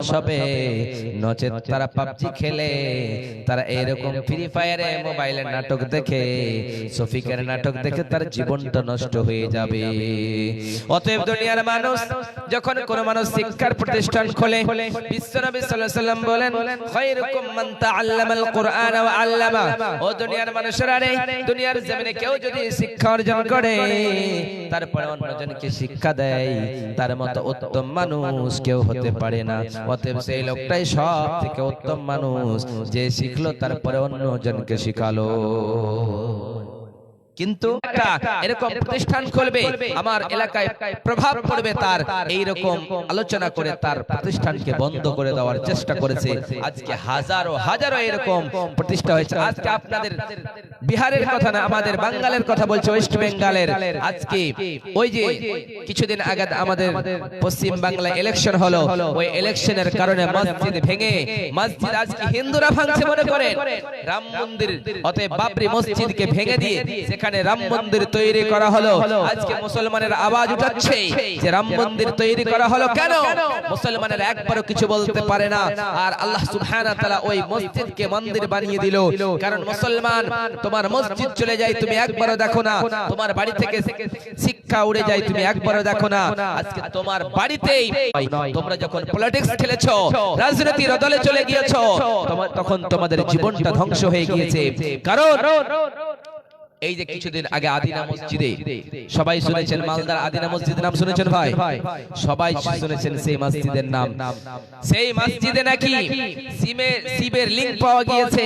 হবে নচেত তারা পাবজি খেলে তারা এরকম ফ্রি ফায়ারে মোবাইলে নাটক দেখে সফিকের নাটক দেখে তার জীবনটা নষ্ট হয়ে যাবে। অতএব দুনিয়ার মানুষ যখন কোন মানুষ শিক্ষার প্রতিষ্ঠান খোলে বিশ্বনবী সাল্লাল্লাহু আলাইহি সাল্লাম বলেন খায়রুকুম মান তাআল্লামাল কুরআন ওয়া আল্লামা। ও দুনিয়ার মানুষেরা রে দুনিয়ার জমিনে কেউ যদি শিক্ষা অর্জন করে তারপরে অন্যজনকে শিক্ষা দেয় তার মতো উত্তম মানুষ কেউ হতে পারে না অতএব সেই লোকটাই সব থেকে উত্তম মানুষ যে শিখলো তারপরে অন্যজনকে শিখালো। কিন্তু একটা এরকম প্রতিষ্ঠান খুলবে আমার এলাকায় প্রভাব পড়বে তার এই রকম আলোচনা করে তার প্রতিষ্ঠানকে বন্ধ করে দেওয়ার চেষ্টা করেছে। আজকে হাজারো হাজারো এরকম প্রতিষ্ঠা হয়েছে। আজকে আপনাদের বিহারের কথা না আমাদের বাঙ্গালের কথা বলছে ওয়েস্ট বেঙ্গলের আজকে ওই যে কিছুদিন আগে আমাদের পশ্চিম বাংলায় ইলেকশন হলো ওই ইলেকশনের কারণে মসজিদ ভেঙে মসজিদ আজকে হিন্দুরা ভাঙছে মনে করে। রাম মন্দির অতএব বাবরি মসজিদকে ভেঙে দিয়ে সেখানে রাম মন্দির তৈরি করা হলো, আজকে মুসলমানের আওয়াজ উঠাচ্ছে। যে রাম মন্দির তৈরি করা হলো কেন? মুসলমানের একবারও কিছু বলতে পারে না। আর আল্লাহ সুবহানাহু তাআলা ওই মসজিদকে মন্দির বানিয়ে দিল। কারণ মুসলমান, তোমার মসজিদ চলে যায়, তুমি একবারও দেখো না। তোমার বাড়ি থেকে শিক্ষা উড়ে যায়, তুমি একবারও দেখো না। আজকে তোমার বাড়িতেই তোমরা যখন পলিটিক্স খেলেছো, রাজনীতির দলে চলে গিয়েছো তখন তোমাদের জীবনটা ধ্বংস হয়ে গিয়েছে। কারণ এই যে কিছুদিন আগে আদিনা মসজিদে সবাই শুনেছেন মালদার আদিনা মসজিদের নাম শুনেছেন ভাই? সবাই শুনেছেন সেই মসজিদের নাম। সেই মসজিদে নাকি সিমের শিবের লিঙ্ক পাওয়া গিয়েছে।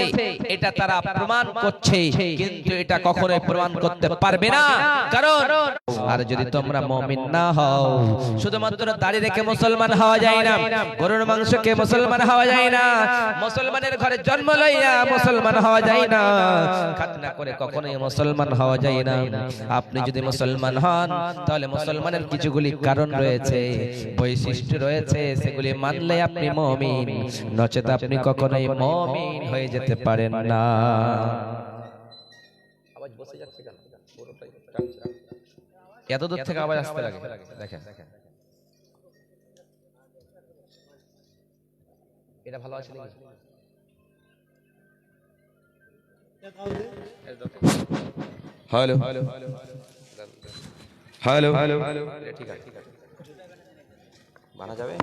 এটা তারা প্রমাণ করছে। কিন্তু এটা কখনোই প্রমাণ করতে পারবে না। কারণ আর যদি তোমরা মুমিন না হও শুধুমাত্র দাড়ি রেখে মুসলমান হওয়া যায় না। গরুর মাংসকে মুসলমান হওয়া যায় না। মুসলমানের ঘরে জন্ম লইয়া মুসলমান হওয়া যায় না। খাতনা করে কখনোই মুসলমান হওয়া যায় না। আপনি যদি মুসলমান হন তাহলে মুসলমানের কিছুগুলি কারণ রয়েছে বৈশিষ্ট্য রয়েছে সেগুলি মানলে আপনি মমিন নচেত আপনি কখনোই মমিন হয়ে যেতে পারেন না। আওয়াজ বসে যাচ্ছে কেন? এত দূর থেকে আওয়াজ আসতে লাগে। দেখেন। এটা ভালো আছে নাকি? হ্যালো হ্যালো হ্যালো ঠিক আছে ঠিক আছে। মানা যাবে?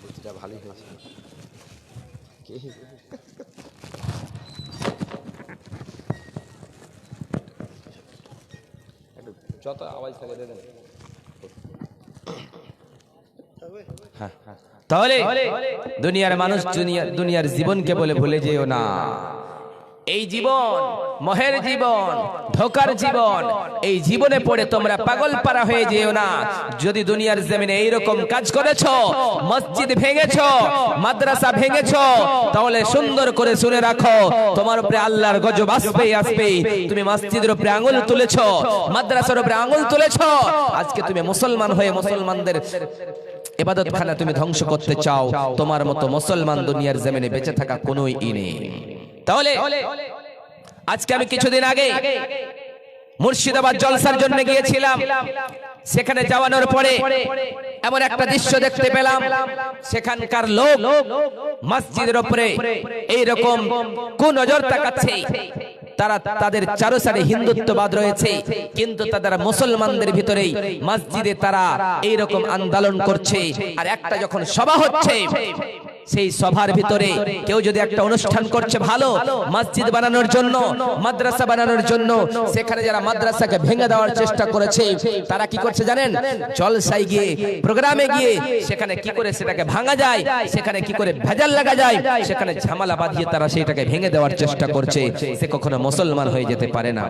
বুদ্ধিটা ভালোই হয়েছে। কে? একটু যত আওয়াজ থাকে দেবেন হ্যাঁ হ্যাঁ। তাহলে দুনিয়ার মানুষ দুনিয়ার জীবনকে বলে ভুলে যেও না। এই জীবন মহের জীবন ধোকার জীবন এই জীবনে পড়ে তোমরা পাগল পারা হয়ে যেও না। যদি দুনিয়ার জমিনে এইরকম কাজ করেছ মসজিদ ভেঙেছো মাদ্রাসা ভেঙেছ তাহলে সুন্দর করে শুনে রাখো তোমার উপরে আল্লাহর গজব আসবেই আসবেই। তুমি মসজিদের উপরে আঙুল তুলেছো মাদ্রাসার উপরে আঙুল তুলেছো আজকে তুমি মুসলমান হয়ে মুসলমানদের এবাদত খানা তুমি ধ্বংস করতে চাও, তোমার মতো মুসলমান দুনিয়ার জমিনে বেঁচে থাকা কোনোই ই নেই। তাহলে আজকে আমি কিছুদিন আগে মুর্শিদাবাদ জলসার জন্য গিয়েছিলাম। সেখানে যাওয়ানোর পরে এমন একটা দৃশ্য দেখতে পেলাম। সেখানকার লোক মসজিদের উপরে এইরকম কোন নজর তাকাচ্ছে। তারা তাদের চারো সাইডে হিন্দুত্ববাদ রয়েছে, কিন্তু তারা মুসলমানদের ভিতরেই মসজিদে তারা এইরকম আন্দোলন করছে, আর একটা যখন সভা হচ্ছে, সেই সভার ভিতরে কেউ যদি একটা অনুষ্ঠান করছে ভালো, মসজিদ বানানোর জন্য, মাদ্রাসা বানানোর জন্য, সেখানে যারা মাদ্রাসাকে ভেঙে দেওয়ার চেষ্টা করেছে, তারা কি করছে জানেন? জলসাই গিয়ে, প্রোগ্রামে গিয়ে, সেখানে কি করে সেটাকে ভাঙা যায়, সেখানে কি করে ভেজাল লাগা যায়, সেখানে ঝামেলা বাঁধিয়ে তারা সেটাকে ভেঙে দেওয়ার চেষ্টা করছে। সে কখনো মুসলমান হয়ে যেতে পারে না।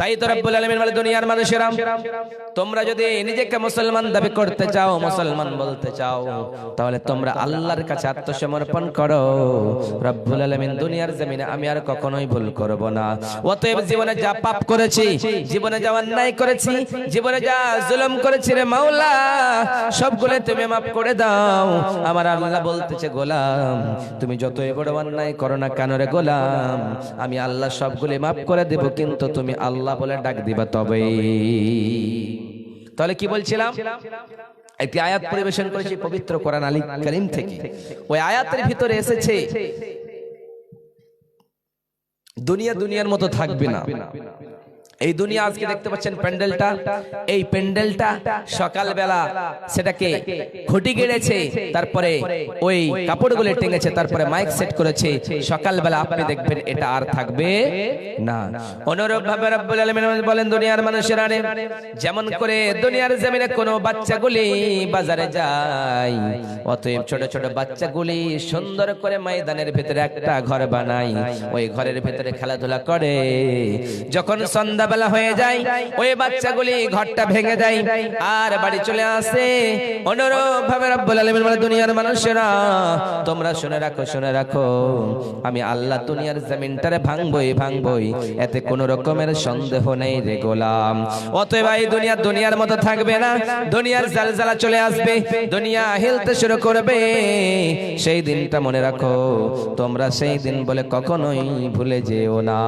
তাই তো রব্বুল আলামিন বলে, দুনিয়ার মানুষেরা তোমরা যদি নিজেকে মুসলমান দাবি করতে চাও, মুসলমান বলতে চাও, তাহলে তোমরা আল্লাহর কাছে আত্মসমর্পণ করো। রব্বুল আলামিন দুনিয়ার জমিনে আমি আর কখনোই ভুল করব না। অতএব জীবনে যা পাপ করেছি, জীবনে যা অন্যায় করেছি, জীবনে যা জুলুম করেছি রে মাওলা, সবগুলো তুমি মাফ করে দাও। আমার আল্লাহ বলতেছে, গোলাম, তুমি যতই বড় অন্যায় করো না কেন রে গোলাম, আমি আল্লাহ সবগুলো মাফ করে দেব, কিন্তু তুমি আল্লাহ বলে ডাক দিবা তবে তাহলে কি বলছিলাম? একটি আয়াত পরিবেশন করেছি পবিত্র কোরআন আলী করিম থেকে। ওই আয়াতের ভিতরে এসেছে, দুনিয়া দুনিয়ার মতো থাকবে না। এই দুনিয়া আজকে দেখতে পাচ্ছেন প্যান্ডেলটা। এই প্যান্ডেলটা সকালবেলা সেটাকে খুঁটি গেড়েছে তারপরে ওই কাপড়গুলো টেঙেছে তারপরে মাইক সেট করেছে। সকালবেলা আপনি দেখবেন এটা আর থাকবে না। অনুরূপ ভাবে রব্বুল আলামিন বলেন দুনিয়ার মানুষেরা রে, যেমন করে দুনিয়ার জমিনে কোনো বাচ্চাগুলি বাজারে যায় অতএব ছোট ছোট বাচ্চাগুলি সুন্দর করে ময়দানের ভিতরে একটা ঘর বানায় ওই ঘরের ভিতরে খেলাধুলা করে। যখন সন্ধ্যাবেলা হয়ে যায়, ওই বাচ্চাগুলি ঘরটা ভেঙে দেয়, আর বাড়ি চলে আসে। অনুরূপ ভাবে রব্বুল বলে, দুনিয়ার মানুষেরা, তোমরা শুনে রাখো শুনে রাখো। আমি আল্লাহ দুনিয়ার জমিনটারে ভাঙবই ভাঙবই। এতে কোনো রকমের সন্দেহ নেই রে গোলাম। অতএব এই দুনিয়া দুনিয়ার মতো থাকবে না। দুনিয়ার জালজালা চলে আসবে, দুনিয়া হেলতে শুরু করবে। সেই দিনটা মনে রাখো, তোমরা সেই দিন বলে কখনোই ভুলে যেও না।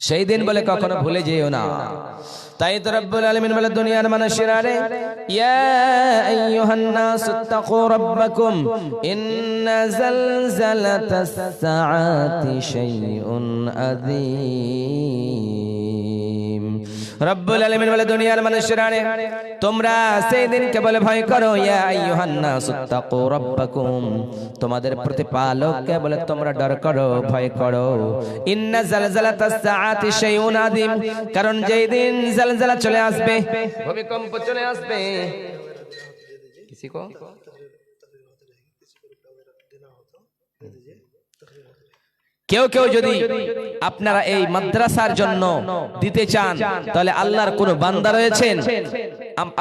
সেই দিন বলে কখনো ভুলে যেও না। তাই তো রব্বুল আলামিন বলে দুনিয়ার মানুষেরা রে ইয়া আইয়ুহান নাস তাকু রাব্বাকুম ইন্না জালজালাতাস সাআতি শাইউন আযীম. রব্বুল আলামিন বলে, দুনিয়ার মানুষেরা তোমরা সেই দিনকে বলে ভয় করো, ইয়া আইয়ুহান নাস তাকু রাব্বাকুম। তোমাদের প্রতিপালককে বলে, তোমরা ডর করো, ভয় করো। ইন্না জালজালাতাস সাআতি শাইউন আযীম। কারণ যেই দিন জালজালা চলে আসবে, ভূমিকম্প চলে আসবে। কিসি কো কেউ কেউ যদি আপনারা এই মাদ্রাসার জন্য দিতে চান তাহলে আল্লাহর কোন বান্দা রয়েছেন?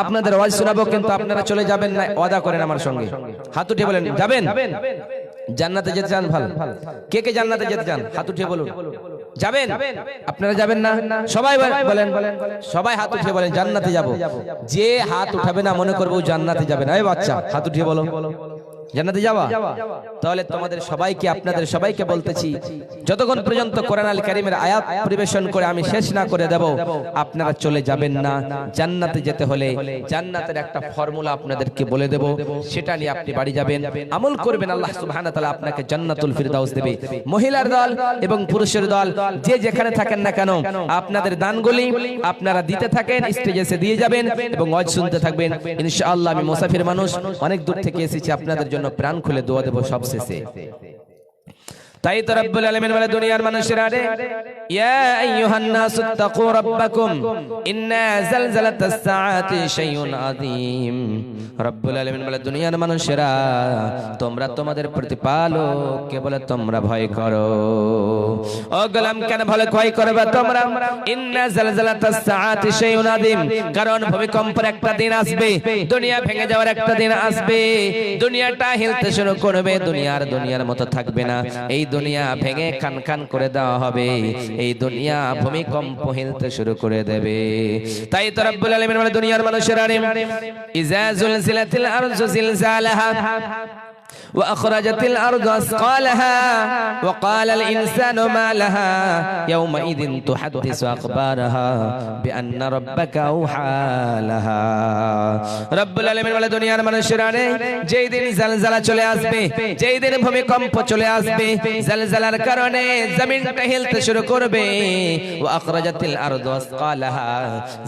আপনাদের ওয়াজ শোনাবো কিন্তু আপনারা চলে যাবেন না ওয়াদা করেন আমার সঙ্গে। হাত উঠে বলেন যাবেন? জান্নাতে যেতে চান ভালো? কে কে জান্নাতে যেতে চান? হাত উঠে বলুন। যাবেন? আপনারা যাবেন। না? সবাই বলেন। সবাই হাত উঠে বলেন জান্নাতে যাব। যে হাত উঠাবে না মনে করব জান্নাতে যাবে না। এই বাচ্চা হাত উঠিয়ে বলো। জান্নাতে যাওয়া তাহলে তোমাদের সবাইকে, আপনাদের সবাইকে বলতেছি, যতক্ষণ পর্যন্ত কোরআন আল কারিমের আয়াত পরিবেশন করে আমি শেষ না করে দেব, আপনারা চলে যাবেন না। জান্নাতে যেতে হলে জান্নাতের একটা ফর্মুলা আপনাদেরকে বলে দেব, সেটা নিয়ে আপনি বাড়ি যাবেন। আমল করবেন, আল্লাহ সুবহানাহু ওয়া তাআলা আপনাকে জান্নাতুল ফিরদাউস দেবে। মহিলার দল এবং পুরুষের দল, যে যেখানে থাকেন না কেন, আপনাদের দানগুলি আপনারা দিতে থাকেন, স্টেজে এসে দিয়ে যাবেন এবং ওয়াজ শুনতে থাকবেন। ইনশাআল্লাহ আমি মুসাফির মানুষ, অনেক দূর থেকে এসেছি আপনাদের জন্য প্রাণ খুলে দোয়া দেব সব শেষে। তাই তো রব্বুল আলামিন বলে দুনিয়ার মানুষেরা রে, ইয়া আইয়ুহান নাসু তাকু রাব্বাকুম, ইন্না জালজালাতাস সাআতি শাইউন আযীম। রব্বুল আলামিন বলে দুনিয়ার মানুষেরা, তোমরা তোমাদের প্রতিপালককে বলে তোমরা ভয় করো। ও গোলাম, কেন ভয় ভয় করবে তোমরা? ইন্না জালজালাতাস সাআতি শাইউন আযীম, কারণ ভূমিকম্পের একটা দিন আসবে, দুনিয়া ভেঙে যাওয়ার একটা দিন আসবে, দুনিয়াটা হিলতে শুরু করবে, দুনিয়ার দুনিয়ার মতো থাকবে না। এই দুনিয়া ভেঙে খান খান করে দেওয়া হবে। এই দুনিয়া ভূমিকম্প হিলতে শুরু করে দেবে। তাই তো রব্বুল আলামিন বলে, দুনিয়ার মানুষের আরে ইজাজুল জুলজিলাতিল আরজু জিলজালাহা। وأخرجت الأرض أثقالها وقال الإنسان ما لها يومئذ تحدث أخبارها بأن ربك أوحى لها رب العالمين বলে দুনিয়ার মানুষেরা রে যেই দিন জালজালা চলে আসবে যেই দিন ভূমিকম্প চলে আসবে জালজালার কারণে জমিনটা হিলতে শুরু করবে ও আখরাজাতিল আরদু আসকালাহা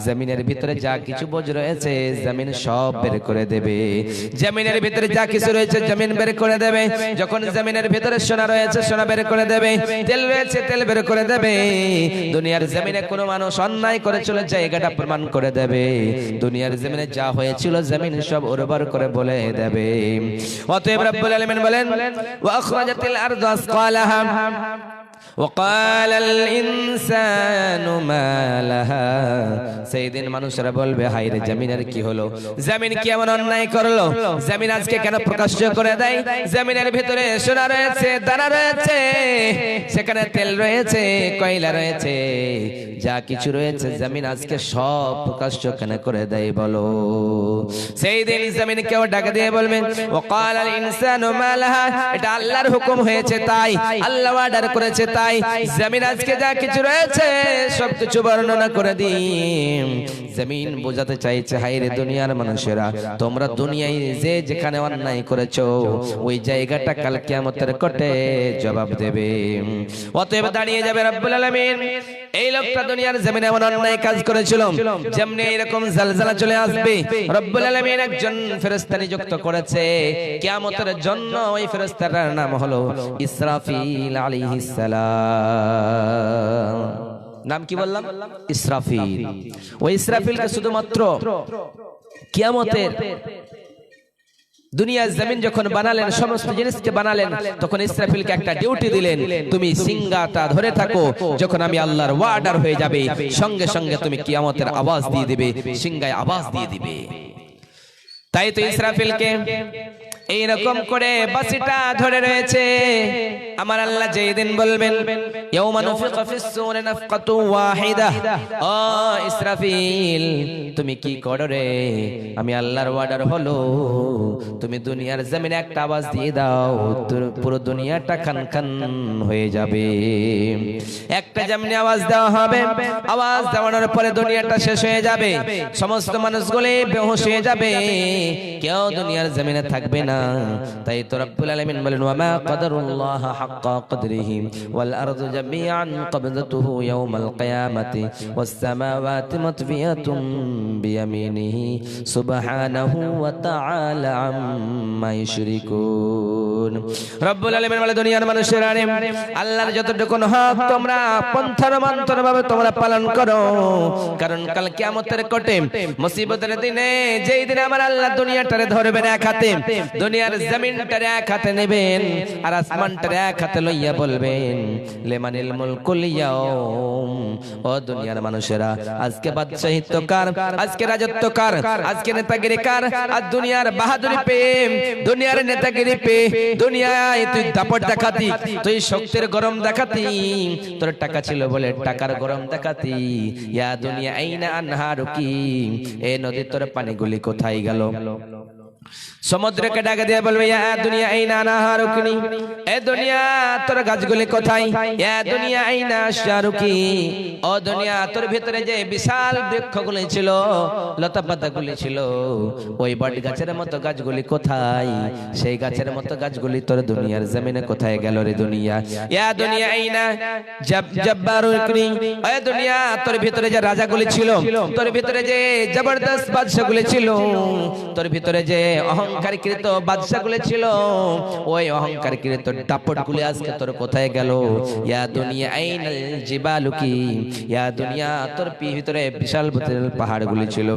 জমিনের ভিতরে যা কিছু বোঝ রয়েছে জমিন সব বের করে দেবে জমিনের ভিতরে যা কিছু রয়েছে জমিন বের করে দেবে। যখন জমিনের ভিতরে সোনা রয়েছে, সোনা বের করে দেবে। তেল রয়েছে, তেল বের করে দেবে। দুনিয়ার জমিনে কোনো মানুষ অন্যায় করে চলে জায়গাটা প্রমাণ করে দেবে। দুনিয়ার জমিনে যা হয়েছিল, জমিন সব উর্বর করে বলে দেবে। অতএব রব্বুল আলামিন বলেন, ওয়া আখরাজাতিল আরদু আসকালাহা। وقال الإنسان ما لها সেই দিন মানুষরা বলবে হাই রে জমিনের কি হলো জমিন কি এমন অন্যায় করলো জমিন আজকে কেন প্রকাশ্য করে দেয় জমিনের ভিতরে সোনা রয়েছে দানা রয়েছে সেখানে তেল রয়েছে কয়লা রয়েছে যা কিছু রয়েছে জমিন আজকে সব প্রকাশ্য কেন করে দেয় বলো সেই দিন জমিন কেউ ডাকে দিয়ে বলবেন ও কাল ইনসানু মালাহা এটা আল্লাহর হুকুম হয়েছে তাই আল্লাহ অর্ডার করেছে তাই জমিন আজকে যা কিছু রয়েছে, সব কিছু বর্ণনা করে দিই জমিন বোঝাতে চাইছে হাইরে দুনিয়ার মানুষেরা, তোমরা দুনিয়ায় যে যেখানে অন্যায় করেছ, ওই জায়গাটা কাল কিয়ামতের কোটে জবাব দেবে। অতএব দাঁড়িয়ে যাবে রব্বুল আলামিন। এই লোকটা দুনিয়ার জমিনে এমন অন্যায় কাজ করেছিল যেমনি এরকম জালজালা চলে আসবে। রব্বুল আলামিন একজন ফেরেশতা নিযুক্ত করেছে। কিয়ামতের জন্য ওই ফেরেশতাটার নাম হলো ইসরাফিল আলাইহিস সালাম। নাম কি বললাম? ইসরাফিল। ওই ইসরাফিলকে শুধুমাত্র কিয়ামতের দুনিয়ার জমিন যখন বানালেন সমস্ত জিনিসকে বানালেন তখন ইসরাফিলকে একটা ডিউটি দিলেন তুমি সিঙ্গাটা ধরে থাকো যখন আমি আল্লাহর ওয়ার্ডার হয়ে যাবে সঙ্গে সঙ্গে তুমি কিয়ামতের আওয়াজ দিয়ে দিবে সিঙ্গায় আওয়াজ দিয়ে দিবে। তাই তো ইসরাফিলকে এইরকম করে বাসিটা ধরে রয়েছে। আমার আল্লাহ যেই দিন বলবেন ইয়াউমা নুফিখা ফিস সূরি নাফকাতু ওয়াহিদা। ও ইসরাফিল তুমি কি করো রে? আমি আল্লাহর অর্ডার হলো তুমি দুনিয়ার জমিনে একটা আওয়াজ দিয়ে দাও পুরো দুনিয়াটা খান খান হয়ে যাবে। একটা যেমনি আওয়াজ দেওয়া হবে আওয়াজ দেওয়ানোর পরে দুনিয়াটা শেষ হয়ে যাবে। সমস্ত মানুষগুলি বেহুশ হয়ে যাবে। কেউ দুনিয়ার জমিনে থাকবে না। তাই তো রব্বুল আলামিন বলেন, ওয়া মা কাদারুল্লাহ হাক্কা কদরিহি ওয়াল আরদু জামিআন কবদতুহু ইয়াউমাল কিয়ামাতি ওয়াস সামাওয়াতি মাতফিয়াতুম বিয়ামিনিহি সুবহানাহু ওয়া তাআলা আম্মা ইউশরিকুন রব্বুল দুনিয়ার মানুষেরা রে আল্লাহর যতটুকু হক তোমরা পন্থার মন্ত্র ভাবে তোমরা পালন করো। কারণ কাল কিয়ামতের কোটে, মুসিবতের দিনে যেই দিন আমার আল্লাহ দুনিয়াটারে ধরবেন এক হাতে, দুনিয়ার জমিনটারে এক হাতে নেবেন আর আসমানটারে এক হাতে লইয়া বলবেন, লেমানিল মুলকুল ইয়াউম। ও দুনিয়ার মানুষেরা। আজকে বাদশাহিত্ব কার আজকে রাজত্ব কার আজকে নেতাগিরি কার আর দুনিয়ার বাহাদুরি পে, দুনিয়ার নেতাগিরি পে, দুনিয়ায় তুই দাপট দেখাতি, তুই শক্তির গরম দেখাতি, তোর টাকা ছিল বলে টাকার গরম দেখাতি। ইয়া দুনিয়া আইনা আনহারুকি, এ নদী তোর পানিগুলি কোথায় গেল? সমুদ্রকে ডাকে দিয়ে বলবে ইয়া দুনিয়া এই না হারুকিনি। এ দুনিয়া তোর গাছগুলি কোথায়? ইয়া দুনিয়া এই না শাহরুকি ও দুনিয়া তোর ভিতরে যে বিশাল বৃক্ষগুলি ছিল লতা পাতাগুলি ছিল, ওই বট গাছের মতো গাছগুলি কোথায়? সেই গাছের মতো গাছগুলি তোর দুনিয়ার জমিনে কোথায় গেল রে দুনিয়া? ইয়া দুনিয়া এই না, জব জব্বারুকিনি এ দুনিয়া তোর ভিতরে যে রাজাগুলি ছিল, তোর ভিতরে যে জবরদস্ত বাদশাগুলি ছিল, তোর ভিতরে যে অহংকারীকৃত বাদশাগুলো ছিল ওই অহংকারীকৃত দাপটগুলি আজকে তোর কোথায় গেল? ইয়া দুনিয়া আইনাল জিবালুকি ইয়া দুনিয়া তোর ভিতরে বিশাল বিশাল পাহাড়গুলি ছিল।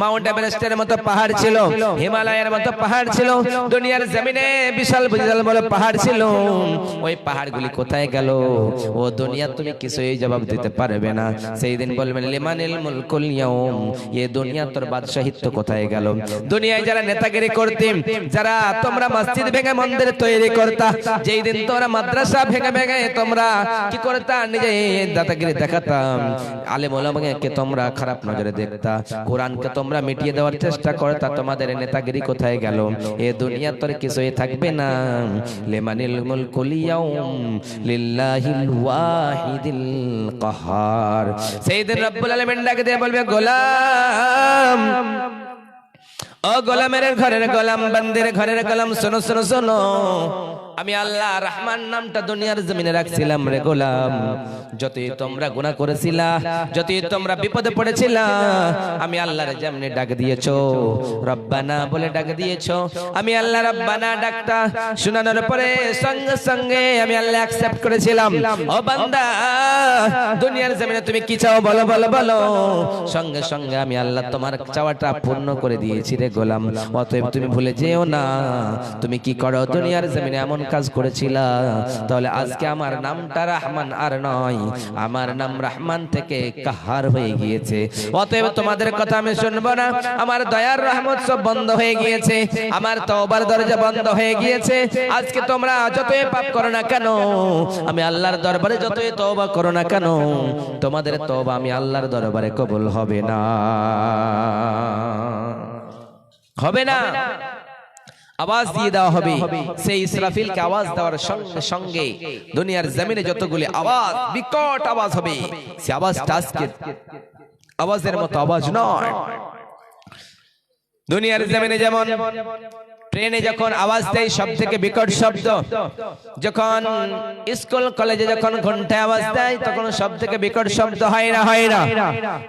মাউন্ট এভারেস্টের মতো পাহাড় ছিল, হিমালয়ের মতো পাহাড় ছিল, দুনিয়ার জমিনে বিশাল বিশাল বড় পাহাড় ছিল। ওই পাহাড়গুলি কোথায় গেল? ও দুনিয়া তুমি কিছুই জবাব দিতে পারবে না। সেই দিন বলবেন, লিমানিল মুলকুল ইয়াউম, এ দুনিয়া তোর বাদশাহিত্ব কোথায় গেল? দুনিয়ায় যারা নেতাগিরি করতেন যারা তোমরা মসজিদ ভেঙে মন্দির তৈরি করতা। যেই দিন তোমরা মাদ্রাসা ভেঙে ভেঙে তোমরা কি করতা? নিজে দাদাগিরি দেখাতাম। আলেম ওলামাকে তোমরা খারাপ নজরে দেখতা। কোরআনকে তোমরা মিটিয়ে দেওয়ার চেষ্টা করতা। তোমাদের নেতাগিরি কোথায় গেল? এ দুনিয়া তোর কিছুই থাকবে না। লিমানিল মুলকুল ইয়াউম লিল্লাহিল ওয়াহিদিল কাহার। সেই দিন রব্বুল আলামিন ডাকে দিয়ে বলবে, গোলাম ও গোলামের ঘরের গোলাম, বান্দির ঘরের গোলাম, শোনো শোনো শোনো। আমি আল্লাহ রহমান নামটা দুনিয়ার জমিনে রাখছিলাম রে গোলাম। যতই তোমরা করেছিলা, যতই তোমরা বিপদে পড়েছিলা, আমি যেমনি ডাক রব্বানা বলে ডাক আমি আল্লাহ রব্বানা ডাকটা পরে সঙ্গে সঙ্গে আমি আল্লাহ অ্যাকসেপ্ট করেছিলাম। ও বান্দা, দুনিয়ার জমিনে তুমি কি চাও? বলো বলো বলো। সঙ্গে সঙ্গে আমি আল্লাহ তোমার চাওয়াটা পূর্ণ করে দিয়েছি রে গোলাম। অতএব তুমি ভুলে যেও না। তুমি কি করো? দুনিয়ার জমিনে এমন কাজ করেছিলা। তাহলে আজকে আমার নামটা রহমান আর নয়। আমার নাম রহমান থেকে কাহার হয়ে গিয়েছে। অতএব তোমাদের কথা আমি শুনব না। আমার দয়ার রহমত সব বন্ধ হয়ে গিয়েছে। আমার তওবার দরজা বন্ধ হয়ে গিয়েছে। আজকে তোমরা যতই পাপ করো না কেন, আমি আল্লাহর দরবারে যতই তওবা করো না কেন, তোমাদের তওবা আমি আল্লাহর দরবারে কবুল হবে না। হবে না। আওয়াজ দিয়ে দেওয়া হবে। সেই ইসরাফিলকে আওয়াজ দেওয়ার সঙ্গে সঙ্গে দুনিয়ার জমিনে যতগুলি আওয়াজ বিকট আওয়াজ হবে। সে আওয়াজটা আজকে আওয়াজের মতো আওয়াজ নয়। দুনিয়ার জমিনে যেমন ট্রেনে যখন আওয়াজ দেয় সব থেকে বিকট শব্দ যখন স্কুল কলেজে যখন ঘন্টায় আওয়াজ দেয় তখন সব থেকে বিকট শব্দ হয় না হয় না।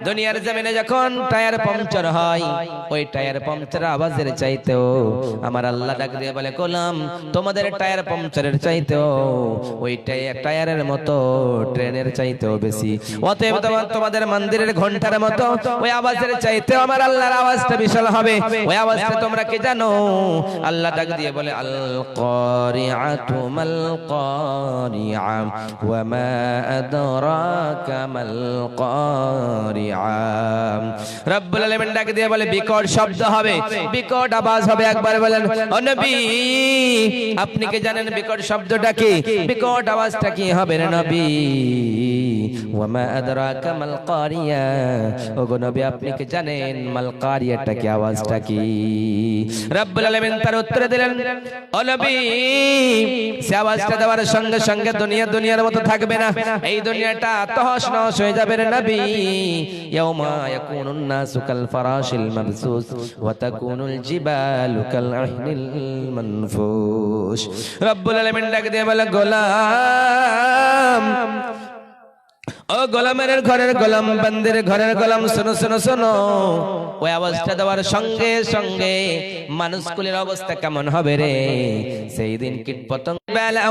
দুনিয়ার জমিনে যখন টায়ার পাংচার হয় ওই টায়ার পাংচার আওয়াজের চাইতেও আমার আল্লাহ ডাক দিয়ে বলে গোলাম তোমাদের টায়ার পাংচারের চাইতেও ওই টায়ার টায়ারের মতো ট্রেনের চাইতেও বেশি। অতএব তোমার তোমাদের মন্দিরের ঘণ্টার মতো ওই আওয়াজের চাইতেও আমার আল্লাহর আওয়াজটা বিশাল হবে। ওই আওয়াজটা তোমরা কি জানো আল্লাহ ডাক দিয়ে বলে আল মাল ওয়া মা আদরাকা মাল রব্বুল আলামিন ডাক দিয়ে বলে, বিকট শব্দ হবে, বিকট আওয়াজ হবে। একবার বলেন, ও নবী, আপনি কি জানেন বিকট শব্দটা কি? বিকট আওয়াজটা কি হবে রে নবী? ওয়া মা আদরাকা মাল নবী, আপনি কি জানেন মাল কারিয়াটা কি, আওয়াজটা কি? রব্বুল আলামিন তার উত্তর দিলেন নবী সে আওয়াজটা দেওয়ার সঙ্গে সঙ্গে দুনিয়া দুনিয়ার মতো থাকবে না। এই দুনিয়াটা তহস নহস হয়ে যাবে রে নবী। ইয়াউমা ইয়াকুনুন নাসু কাল ফারাশিল মাবসুস ওয়া তাকুনুল জিবালু কাল আহনিল মানফুস। রব্বুল আলামিন ডাক দিয়ে বলে, গোলাম ও গোলামের ঘরের গোলাম, বন্দের ঘরের গোলাম, শোনো শোনো শোনো। ওই অবস্থা দেওয়ার সঙ্গে সঙ্গে মানুষগুলির অবস্থা কেমন হবে রে? সেই দিন কীট পতঙ্গ বেলা